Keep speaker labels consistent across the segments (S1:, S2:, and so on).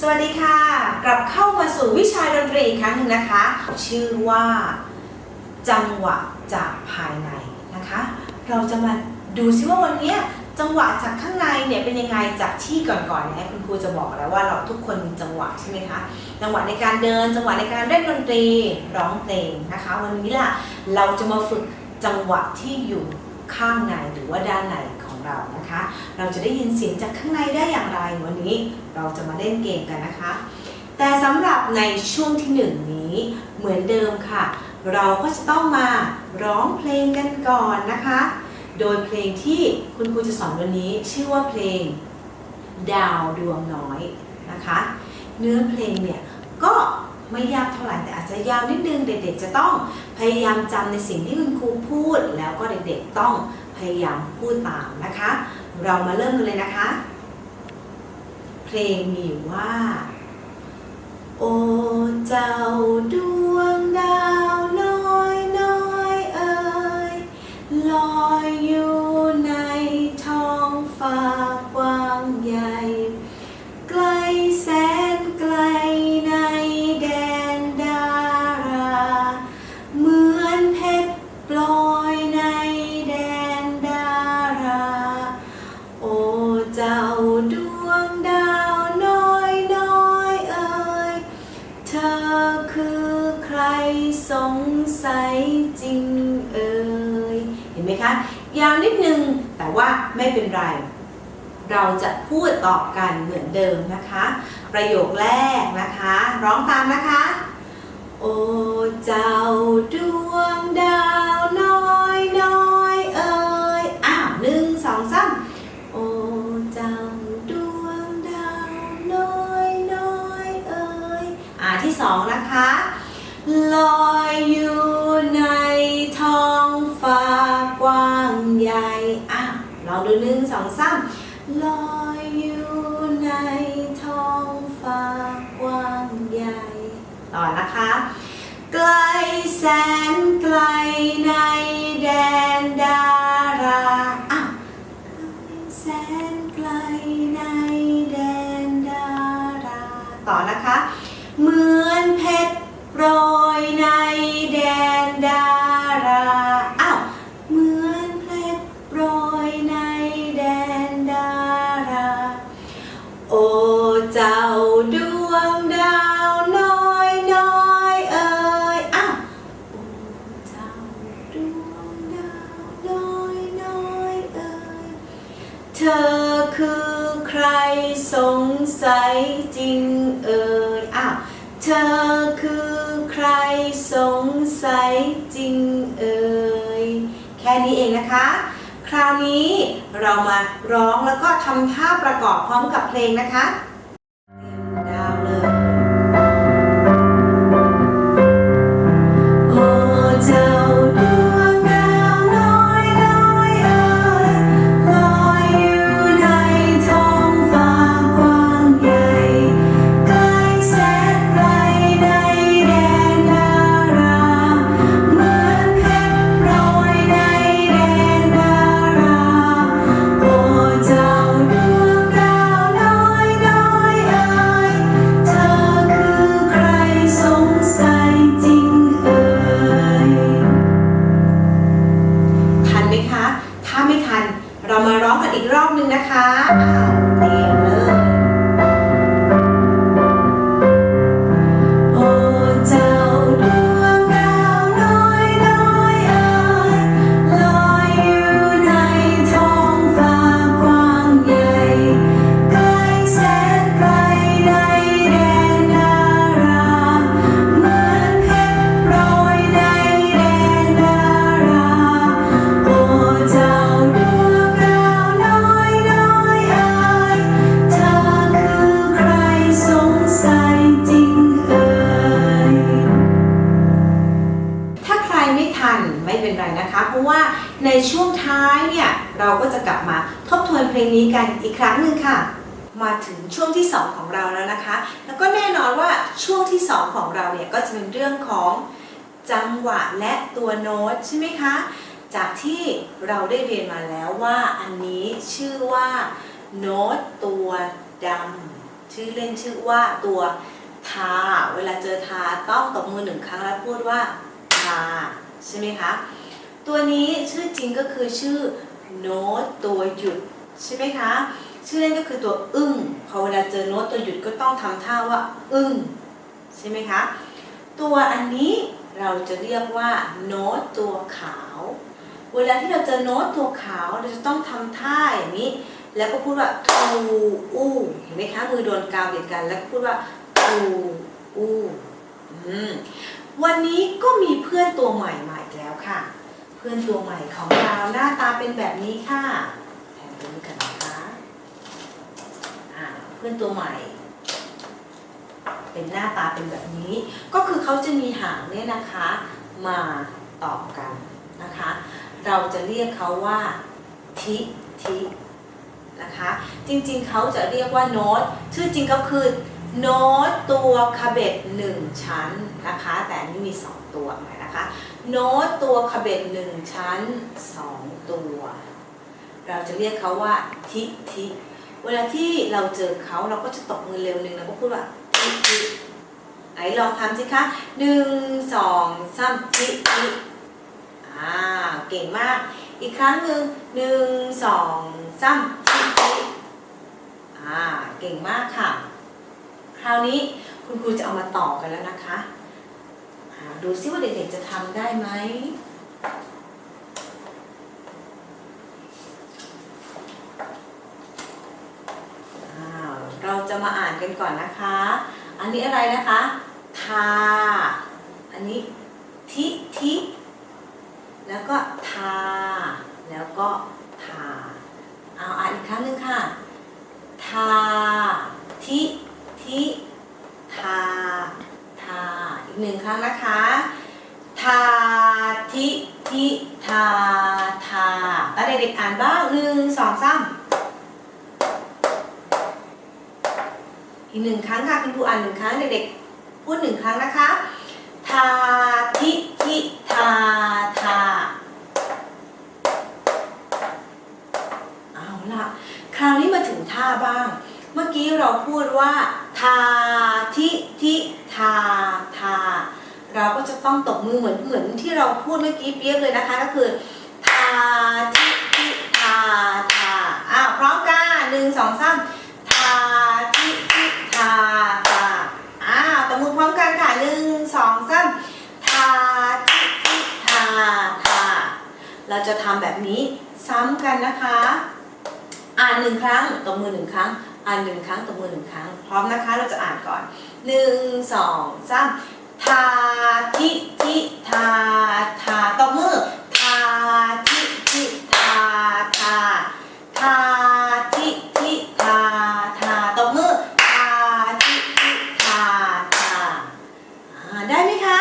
S1: สวัสดีค่ะ กลับเข้ามาสู่วิชาดนตรีอีกครั้งหนึ่งนะคะ ชื่อว่าจังหวะจากภายในนะคะ เราจะมาดูซิว่าวันนี้จังหวะจากข้างในเนี่ยเป็นยังไงจากที่ก่อนๆเนี่ยคุณครูจะบอกแล้วว่าเราทุกคนมีจังหวะใช่ไหมคะจังหวะในการเดิน จังหวะในการเล่นดนตรีร้องเพลงนะคะ วันนี้ล่ะเราจะมาฝึกจังหวะที่อยู่ข้างในหรือว่าด้านใน เรานะคะ เราจะได้ยินเสียงจากข้างในได้อย่างไรวันนี้ เราจะมาเล่นเกมกันนะคะ แต่สำหรับในช่วงที่หนึ่งนี้เหมือนเดิมค่ะ เราก็จะต้องมาร้องเพลงกันก่อนนะคะ โดยเพลงที่คุณครูจะสอนวันนี้ชื่อว่าเพลงดาวดวงน้อยนะคะ เนื้อเพลงเนี่ยก็ไม่ยากเท่าไหร่แต่อาจจะยาวนิดนึงเด็กๆ จะต้องพยายามจำในสิ่งที่คุณครูพูด แล้วก็เด็กๆต้อง พยายามพูดตามนะคะ เรามาเริ่มกันเลยนะคะ เพลงมีว่า โอ้เจ้าดวงดาวาวนิดนึง แต่ว่าไม่เป็นไร เราจะพูดต่อกันเหมือนเดิมนะคะ ประโยคแรกนะคะ ร้องตามนะคะ โอ้เจ้าดวงดาวน้อยน้อยเอ่ยอ้าวหนึ่งสองสามโอ้เจ้าดวงดาวน้อยน้อยเอ่ยอ่าที่สองนะคะลอยอยู่ ดูหนึ่งสองสามลอยอยู่ในท้องฟ้ากว้างใหญ่ต่อนะคะ ไกลแสนไกลในแดนดาราอ้าวไกลแสนไกลในแดนดารา ต่อนะคะ เหมือนเพชรโปร คราวนี้เรามาร้องแล้วก็ทำท่าประกอบพร้อมกับเพลงนะคะ ทวนเพลงนี้กันอีกครั้งหนึ่งค่ะ มาถึงช่วงที่ 2 ของเราแล้วนะคะ แล้วก็แน่นอนว่าช่วงที่ 2 ของเราเนี่ยก็จะเป็นเรื่องของจังหวะและตัวโน้ตใช่ไหมคะ จากที่เราได้เรียนมาแล้วว่าอันนี้ชื่อว่าโน้ตตัวดำชื่อเล่นชื่อว่าตัวทา เวลาเจอทาต้องตบมือหนึ่งครั้งแล้วพูดว่าทาใช่ไหมคะ ตัวนี้ชื่อจริงก็คือชื่อโน้ตตัวหยุด ใช่ไหมคะ ชื่อเล่นก็คือตัวอึ้งพอเวลาเจอโน้ตตัวหยุดก็ต้องทำท่าว่าอึ้งใช่ไหมคะ ตัวอันนี้เราจะเรียกว่าโน้ตตัวขาว เวลาที่เราเจอโน้ตตัวขาวเราจะต้องทำท่าอย่างนี้ แล้วก็พูดว่าทูอู้เห็นไหมคะมือโดนกาวติดกัน แล้วก็พูดว่าทูอู้อืมวันนี้ก็มีเพื่อนตัวใหม่มาอีกแล้วค่ะ เพื่อนตัวใหม่ของเราหน้าตาเป็นแบบนี้ค่ะ แทนตัวนี้กันนะคะอ่าเพื่อนตัวใหม่ เป็นหน้าตาเป็นแบบนี้ ก็คือเขาจะมีหางเนี่ยนะคะ มาต่อกันนะคะ เราจะเรียกเขาว่าทิทินะคะจริงๆเขาจะเรียกว่าโน้ตชื่อจริงเขาคือโน้ตตัวคาเบตหนึ่งชั้นนะคะ แต่นนี้มีสองตัวหมายนะคะ โน้ตตัวคาเบตหนึ่งชั้นสองตัว เราจะเรียกเขาว่าทิทิเวลาที่เราเจอเขาเราก็จะตบมือเร็วหนึ่งแล้วก็พูดว่าทิทิไหนลองทำสิคะหนึ่งสองสามทิทิอ่าเก่งมาก อีกครั้งหนึ่งหนึ่งสองสามทิทิอ่าเก่งมากค่ะ คราวนี้คุณครูจะเอามาต่อกันแล้วนะคะ ดูซิว่าเด็กๆจะทำได้ไหม อ้าว เราจะมาอ่านกันก่อนนะคะ อันนี้อะไรนะคะ ทา อันนี้ทิทิ แล้วก็ทา แล้วก็ทา เอาอ่านอีกครั้งหนึ่งค่ะ ทา ทิทิทา ทา อีกหนึ่งครั้งนะคะ ทา ทิทิทา ทาแล้วเด็กๆอ่านบ้างหนึ่งสองสาม อีกหนึ่งครั้งค่ะคุณครูอ่านหนึ่งครั้งเด็กๆพูดหนึ่งครั้งนะคะทาทิทิทาทาเอาล่ะคราวนี้มาถึงท่าบ้าง เมื่อกี้เราพูดว่าทาทิทิทาทาเราก็จะต้องตบมือเหมือนเหมือนที่เราพูดเมื่อกี้เปียกเลยนะคะก็คือทาทิทิทาทาอ้าวพร้อมกันหนึ่งสองสาม ทาทิทิทาทาอ้าวตบมื อพร้อมกันค่ะหนึ่งสองสามทาทิทิทาทาเราจะทำแบบนี้ซ้ำกันนะคะ อ่านหนึ่งครั้งตบมือหนึ่งครั้ง อ่านหนึ่งครั้งตบมือหนึ่งครั้ง พร้อมนะคะ เราจะอ่านก่อนหนึ่งสองสามทาทาตบมือทาทิทิทาทา ทาทิทิทาทาตบมือทาทิทิทาทาอ่าได้ไหมคะ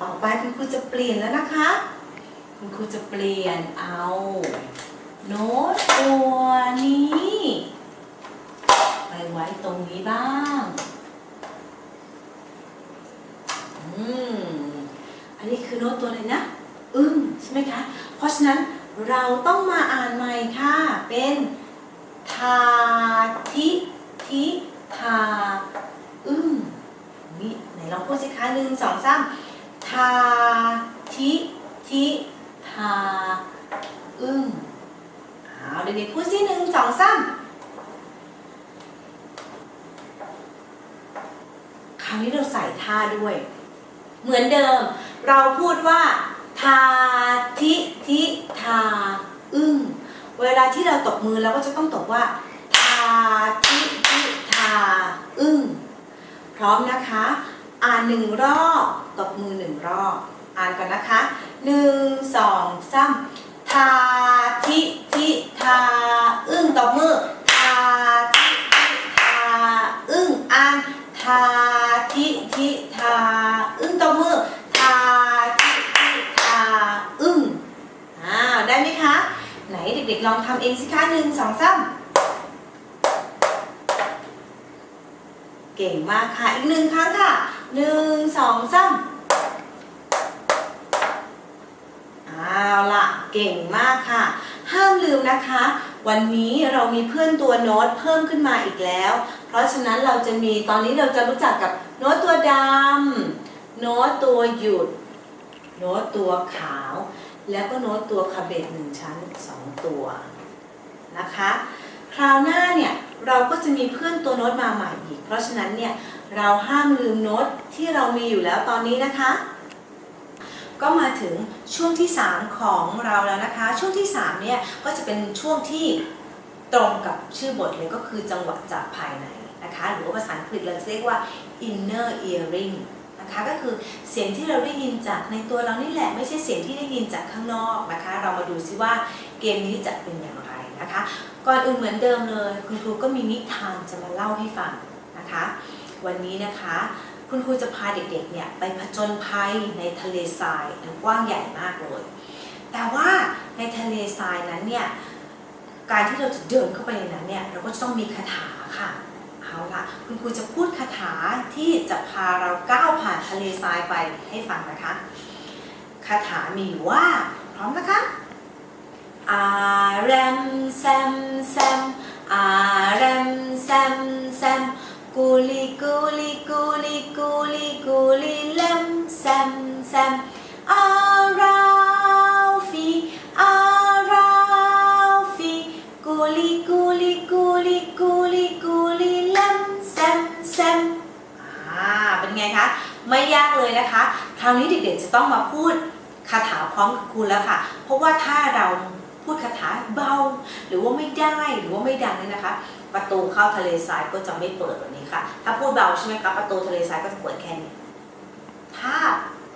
S1: ต่อไปคุณครูจะเปลี่ยนแล้วนะคะ คุณครูจะเปลี่ยนเอา โน้ตตัวนี้ ไปไว้ตรงนี้บ้าง อืม อันนี้คือโน้ตตัวอะไรนะ อึ้งใช่ไหมคะ เพราะฉะนั้นเราต้องมาอ่านใหม่ค่ะ เป็นทาทิ ทิทาอึ้งนี่ไหนลองพูดสิคะหนึ่งสองสามทาทิทิทาอึ้งเอาเด็กๆพูดสิหนึ่งสองสามคราวนี้เราใส่ท่าด้วย เหมือนเดิม เราพูดว่าทาทิทิทาอึ้งเวลาที่เราตบมือเราก็จะต้องตบว่าทาทิ อึ้ง พร้อมนะคะ อ่านหนึ่งรอบตบมือหนึ่งรอบ อ่านกันนะคะหนึ่งสองสามทาทิทิทาอึ้งตบมือทาทิทิทาอึ้งอ่านทาทิทิทาอึ้งตบมือทาทิทิทาอึ้งอ้าวได้ไหมคะ ไหนเด็กๆลองทำเองสิคะหนึ่งสองสาม เก่งมากค่ะ อีกหนึ่งครั้งค่ะหนึ่งสองสามเอาละเก่งมากค่ะ ห้ามลืมนะคะ วันนี้เรามีเพื่อนตัวโน้ตเพิ่มขึ้นมาอีกแล้ว เพราะฉะนั้นเราจะมีตอนนี้เราจะรู้จักกับโน้ตตัวดำโน้ตตัวหยุด โน้ตตัวขาว แล้วก็โน้ตตัวคาเบตหนึ่งชั้นสองตัวนะคะ คราวหน้าเนี่ยเราก็จะมีเพื่อนตัวโน้ตมาใหม่อีก เพราะฉะนั้นเนี่ยเราห้ามลืมโน้ตที่เรามีอยู่แล้วตอนนี้นะคะ ก็มาถึงช่วงที่ 3 ของเราแล้วนะคะ ช่วงที่3เนี่ยก็จะเป็นช่วงที่ตรงกับชื่อบทเลยก็คือจังหวะจากภายในนะคะ หรือว่าภาษาอังกฤษเราจะเรียกว่า inner earring นะคะก็คือเสียงที่เราได้ยินจากในตัวเรานี่แหละไม่ใช่เสียงที่ได้ยินจากข้างนอกนะคะ เรามาดูซิว่าเกมนี้จะเป็นอย่างไร นะคะ ก่อนอื่นเหมือนเดิมเลย คุณครูก็มีนิทานจะมาเล่าให้ฟังนะคะ วันนี้นะคะคุณครูจะพาเด็กๆเนี่ยไปผจญภัยในทะเลทรายอันกว้างใหญ่มากเลย แต่ว่าในทะเลทรายนั้นเนี่ยการที่เราจะเดินเข้าไปในนั้นเนี่ยเราก็ต้องมีคาถาค่ะเอาละคุณครูจะพูดคาถาที่จะพาเราก้าวผ่านทะเลทรายไปให้ฟังนะคะคาถามีอยู่ว่าพร้อมนะคะ อาแรมแซมแซมอาแรมแซมแซมกูลีกูลีกูลีกูลีกูลีแลมแซมแซมอาราฟีอาราฟีกูลีกูลีกูลีกูลีกูลีแลมแซมแซมอ่าเป็นไงคะไม่ยากเลยนะคะ คราวนี้เด็กๆจะต้องมาพูดคาถาพร้อมกับคุณแล้วค่ะ เพราะว่าถ้าเรา พูดคาถาเบา หรือว่าไม่ได้หรือว่าไม่ดังเนี่ยนะคะ ประตูเข้าทะเลทรายก็จะไม่เปิดแบบนี้ค่ะ ถ้าพูดเบาใช่ไหมคะประตูทะเลทรายก็จะเปิดแค่นี้ ถ้า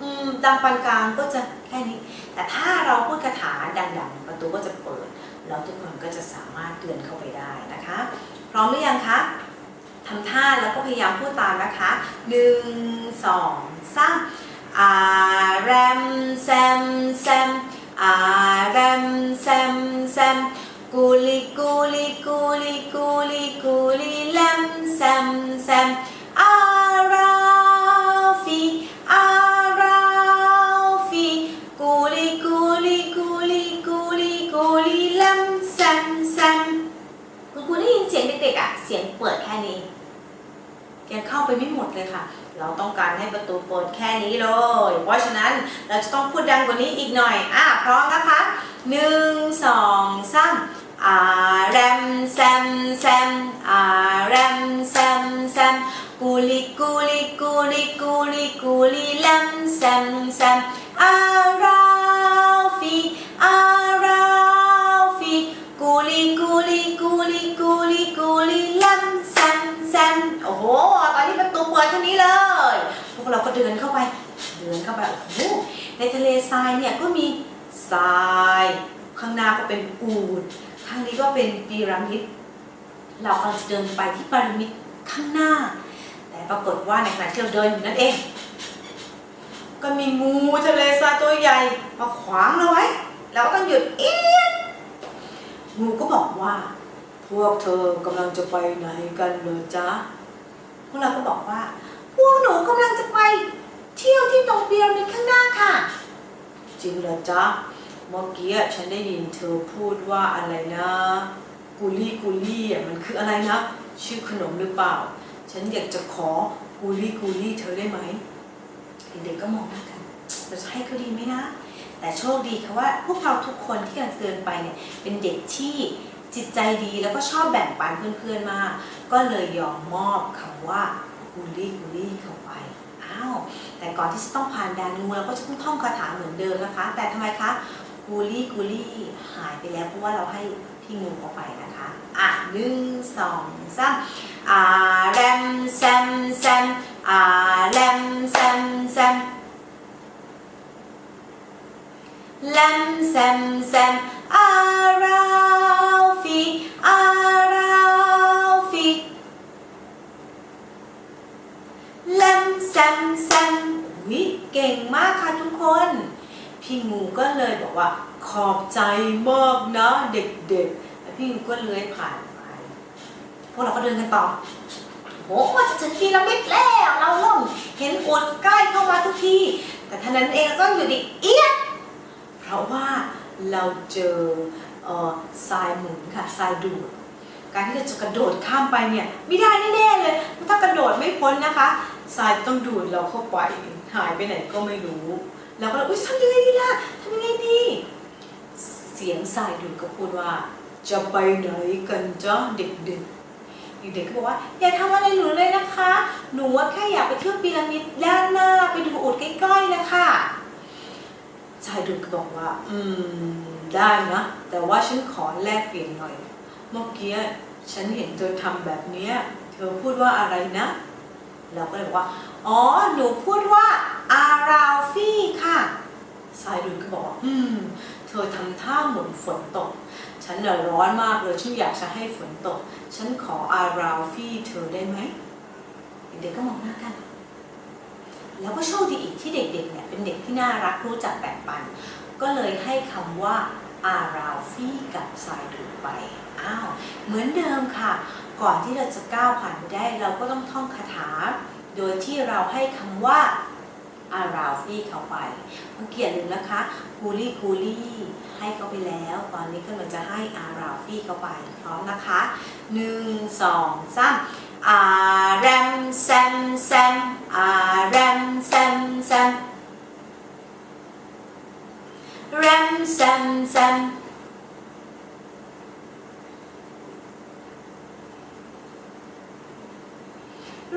S1: อืมดังปานกลางก็จะแค่นี้ แต่ถ้าเราพูดคาถาดังๆ ประตูก็จะเปิดแล้วทุกคนก็จะสามารถเดินเข้าไปได้นะคะ พร้อมหรือยังคะทำท่าแล้วก็พยายามพูดตามนะคะหนึ่งสองสามอาแรมแซมแซมอา มแซมแซมกูลีกูลีกูลีกูลีกูลีแลมแซมแซมอาราฟีอาราฟีกูลีกูลีกูลีกูลีกูลีแลมแซมแซมคุณครูได้ยินเสียงเด็กๆอะเสียงเปิดแค่นี้แกเข้าไปไม่หมดเลยค่ะ เราต้องการให้ประตูเปิดแค่นี้เลย เพราะฉะนั้นเราจะต้องพูดดังกว่านี้อีกหน่อย อะพร้อมนะคะ หนึ่งสองสามอาแรมแซมแซมอาแรมแซมแซมกูลิกูลิกูลิกูลิกูลิแลมแซมแซมอาราฟีอาราฟีกูลิกูลิกูลิกูลิกูลิแลมแซมแซมโอ้โหตอนนี้ประตูเปิดเท่านี้เลย พวกเราก็เดินเข้าไป เดินเข้าไปโอ้โหในทะเลทรายเนี่ยก็มี ทราย ข้างหน้าก็เป็นอูดข้างนี้ก็เป็นพีระมิด เรากำลังจะเดินไปที่พีระมิดข้างหน้า แต่ปรากฏว่าในขณะที่เราเดินอยู่นั่นเอง ก็มีงูทะเลทรายตัวใหญ่มาขวางเราไว้เราก็ต้องหยุดเอียดงูก็บอกว่า พวกเธอกำลังจะไปไหนกันเหรอจ๊ะพวกเราก็บอกว่า พวกหนูกำลังจะไป เที่ยวที่ตรงพีระมิดข้างหน้าค่ะ จริงเหรอจ๊ะเมื่อกี้ฉันได้ยินเธอพูดว่าอะไรนะกูลี่กูลี่อะมันคืออะไรนะชื่อขนมหรือเปล่า ฉันอยากจะขอกูลี่กูลี่เธอได้ไหมเด็กๆก็มองหน้ากันเราจะให้เขาดีไหมนะ แต่โชคดีค่ะว่าพวกเราทุกคนที่กำลังเดินไปเนี่ยเป็นเด็กที่จิตใจดีแล้วก็ชอบแบ่งปันเพื่อนๆมาก ก็เลยยอมมอบคำว่ากูลี่กูลี่เข้าไปาว แต่ก่อนที่จะต้องผ่านด่านงูเราก็จะต้องท่องคาถาเหมือนเดิมนะคะ แต่ทำไมคะกูลี่กูลี่หายไปแล้วเพราะว่าเราให้พี่งูเข้าไปนะคะอะหนึ่งสองสามอ่าแรมแซมแซมอ่าแรมแซมแซมแลมแซมแซมอาราฟีอาราฟีแลม แซมแซมวิเก่งมากค่ะทุกคน พี่งูก็เลยบอกว่า ขอบใจมากนะเด็กๆแล้วพี่งูก็เลื้อยผ่านไปพวกเราก็เดินกันต่อโหว่าจะถึงพีระมิดแล้วเราเริ่มเห็นอดใกล้เข้ามาทุกที แต่ท่านั้นเองก็อยู่ดีเอียดเพราะว่าเราเจอทรายหมุนค่ะทรายดูดการที่เราจะกระโดดข้ามไปเนี่ยไม่ได้แน่ๆเลยถ้ากระโดดไม่พ้นนะคะ ทรายต้องดูดเราเข้าไป หายไปไหนก็ไม่รู้เราก็เลยอุ๊ยทำยังไงดีล่ะทำยังไงดีเสียงทรายดูดก็พูดว่า จะไปไหนกันจ้าเด็กๆเด็กๆก็บอกว่าอย่าทำอะไรหนูเลยนะคะ หนูว่าแค่อยากไปเที่ยวพีระมิดด้านหน้าไปดูอุดใกล้ๆนะคะชายดูดก็บอกว่า อืม ได้นะ แต่ว่าฉันขอแลกเปลี่ยนหน่อย เมื่อกี้ฉันเห็นเธอทำแบบนี้ เธอพูดว่าอะไรนะ เราก็เลยบอกว่า อ๋อ หนูพูดว่าอาราฟี่ค่ะชายดูดก็บอกว่าอืม เธอทำท่าเหมือนฝนตก ฉันน่ะร้อนมากเลย ฉันอยากจะให้ฝนตก ฉันขออาราฟี่เธอได้ไหม เด็กๆก็มองหน้ากัน แล้วก็โชคดีอีกที่เด็กๆเนี่ยเป็นเด็กที่น่ารักรู้จักแบ่งปัน ก็เลยให้คำว่าอาราฟี่กับสายดูดไป อ้าว เหมือนเดิมค่ะ ก่อนที่เราจะก้าวผ่านไปได้ เราก็ต้องท่องคาถา โดยที่เราให้คำว่าอาราฟี่เข้าไปเมื่อกี้อย่าลืมนะคะกูลี่กูลี่ให้เขาไปแล้ว ตอนนี้ก็เราจะให้อาราฟี่เข้าไป พร้อมนะคะหนึ่งสองสามอาแรมแซมแซมอาแรมแซมแซมแรมแซมแซม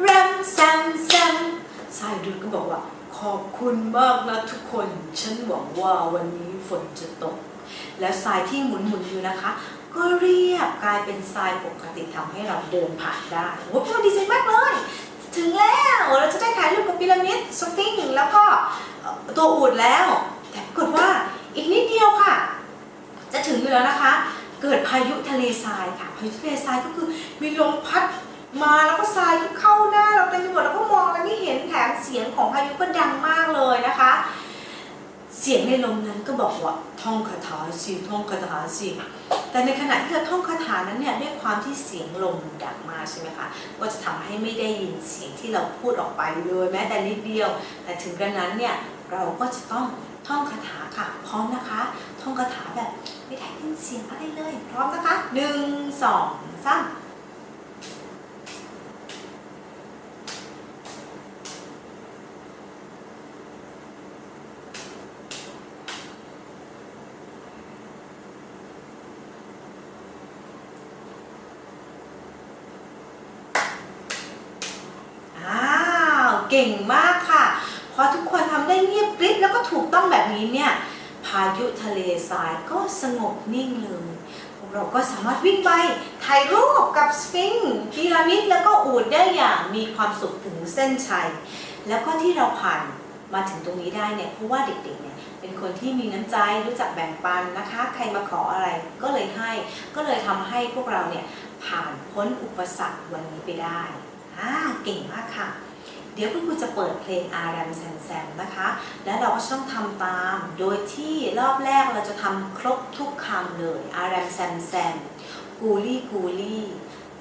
S1: แรม แซมแซมสายดูดก็บอกว่า ขอบคุณมากนะทุกคน ฉันหวังว่าวันนี้ฝนจะตก และทรายที่หมุนหมุนอยู่นะคะ ก็เรียบกลายเป็นทรายปกติทำให้เราเดินผ่านได้โอ้โหดีใจมากเลย ถึงแล้วเราจะได้ถ่ายรูปกับพีระมิดสฟิงค์แล้วก็ตัวอูดแล้ว แต่ปรากฏว่าอีกนิดเดียวค่ะ จะถึงอยู่แล้วนะคะ เกิดพายุทะเลทรายค่ะ พายุทะเลทรายก็คือมีลมพัด มาแล้วก็ทรายก็เข้าหน้าเราเต็มไปหมดแล้วก็มองอะไรไม่เห็นแถมเสียงของพายุก็ดังมากเลยนะคะ เสียงในลมนั้นก็บอกว่าท่องคาถาสิท่องคาถาสิแต่ในขณะที่เราท่องคาถานั้นเนี่ยด้วยความที่เสียงลมดังมากใช่ไหมคะก็จะทำให้ไม่ได้ยินเสียงที่เราพูดออกไปเลยแม้แต่นิดเดียว แต่ถึงกระนั้นเนี่ยเราก็จะต้องท่องคาถาค่ะพร้อมนะคะ ท่องคาถาแบบไม่ได้ยินเสียงอะไรเลย พร้อมนะคะหนึ่งสองสาม อ้าว เก่งมากค่ะพอทุกคนทำได้เงียบกริบแล้วก็ถูกต้องแบบนี้เนี่ย พายุทะเลทรายก็สงบนิ่งเลยพวกเราก็สามารถวิ่งไปถ่ายรูปกับสฟิงค์พีระมิดแล้วก็อูดได้อย่างมีความสุขถึงเส้นชัย แล้วก็ที่เราผ่านมาถึงตรงนี้ได้เนี่ยเพราะว่าเด็กๆเนี่ยเป็นคนที่มีน้ำใจรู้จักแบ่งปันนะคะ ใครมาขออะไรก็เลยให้ ก็เลยทำให้พวกเราเนี่ยผ่านพ้นอุปสรรควันนี้ไปได้อ่าเก่งมากค่ะ เดี๋ยวคุณครูจะเปิดเพลงอารัมแซมแซมนะคะ และเราก็ต้องทำตาม โดยที่รอบแรกเราจะทำครบทุกคำเลยอารัมแซมแซมกูลี่กูลี่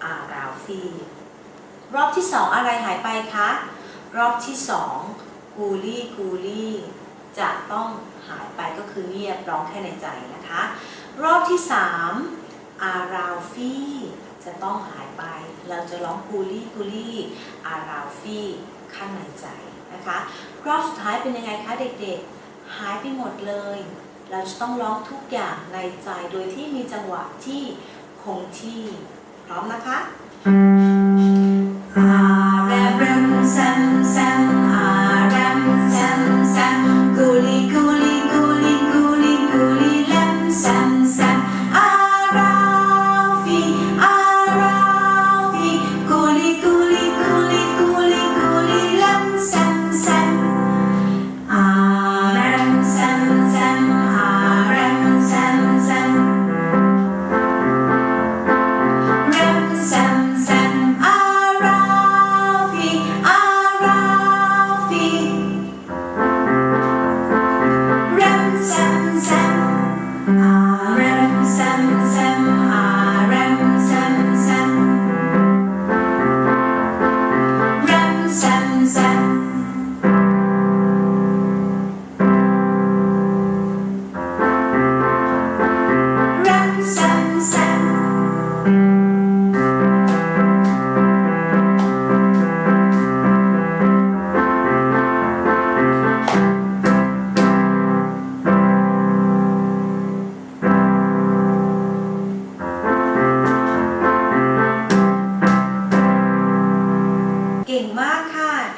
S1: อาราฟีรอบที่สองอะไรหายไปคะ รอบที่สองกูลี่กูลี่จะต้องหายไปก็คือเงียบร้องแค่ในใจนะคะ รอบที่สามอาราฟีจะต้องหายไป เราจะร้องกูลี่กูลี่อาราฟี ข้างในใจนะคะรอบสุดท้ายเป็นยังไงคะเด็กๆ หายไปหมดเลย เราจะต้องร้องทุกอย่างในใจโดยที่มีจังหวะที่คงที่พร้อมนะคะ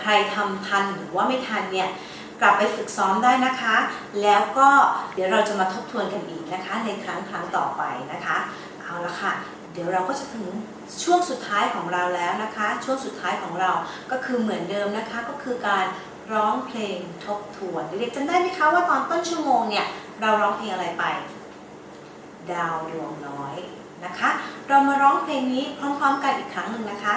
S1: รทำทันหรือว่าไม่ทันเนี่ยกลับไปฝึกซ้อมได้นะคะ แล้วก็เดี๋ยวเราจะมาทบทวนกันอีกนะคะ ในครั้งครั้งต่อไปนะคะ เอาละค่ะ เดี๋ยวเราก็จะถึงช่วงสุดท้ายของเราแล้วนะคะ ช่วงสุดท้ายของเราก็คือเหมือนเดิมนะคะ ก็คือการร้องเพลงทบทวนเด็กๆจำได้ไหมคะว่าตอนต้นชั่วโมงเนี่ยเราร้องเพลงอะไรไป ดาวดวงน้อยนะคะ เรามาร้องเพลงนี้พร้อมๆกันอีกครั้งหนึ่งนะคะ